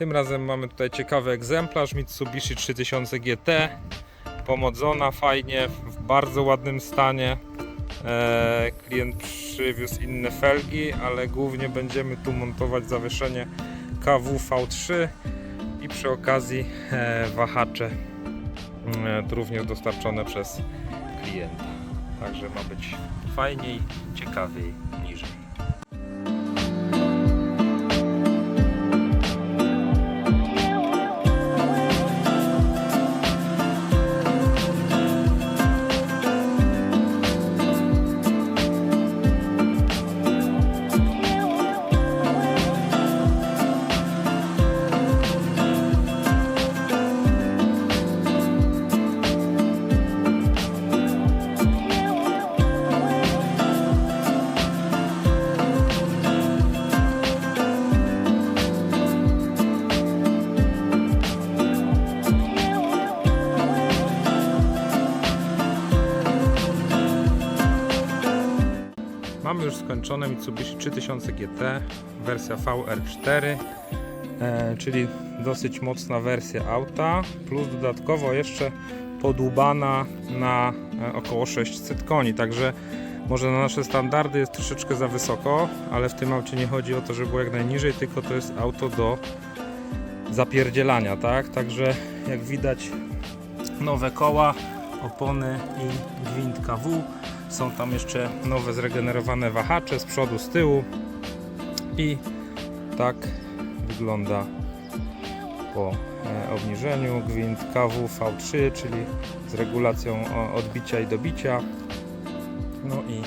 Tym razem mamy tutaj ciekawy egzemplarz Mitsubishi 3000 GT. Pomodzona fajnie, w bardzo ładnym stanie. E, klient przywiózł inne felgi, ale głównie będziemy tu montować zawieszenie KW V3 i przy okazji e, wahacze e, to również dostarczone przez klienta. Także ma być fajniej, ciekawiej, niżej. Mamy już skończone Mitsubishi 3000 GT, wersja VR4, e, czyli dosyć mocna wersja auta, plus dodatkowo jeszcze podłubana na e, około 600 koni, także może na nasze standardy jest troszeczkę za wysoko, ale w tym aucie nie chodzi o to, żeby było jak najniżej, tylko to jest auto do zapierdzielania, tak? Także jak widać nowe koła, opony i gwint KW. Są tam jeszcze nowe zregenerowane wahacze z przodu, z tyłu. I tak wygląda po e, obniżeniu gwint KW V3, czyli z regulacją odbicia i dobicia. No i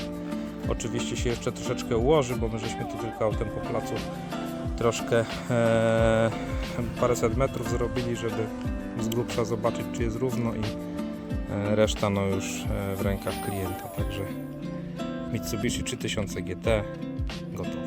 oczywiście się jeszcze troszeczkę ułoży, bo my żeśmy tu tylko autem po placu troszkę e, paręset metrów zrobili, żeby z grubsza zobaczyć czy jest równo i reszta no już e, w rękach klienta. Także Mitsubishi 3000 GT gotowe.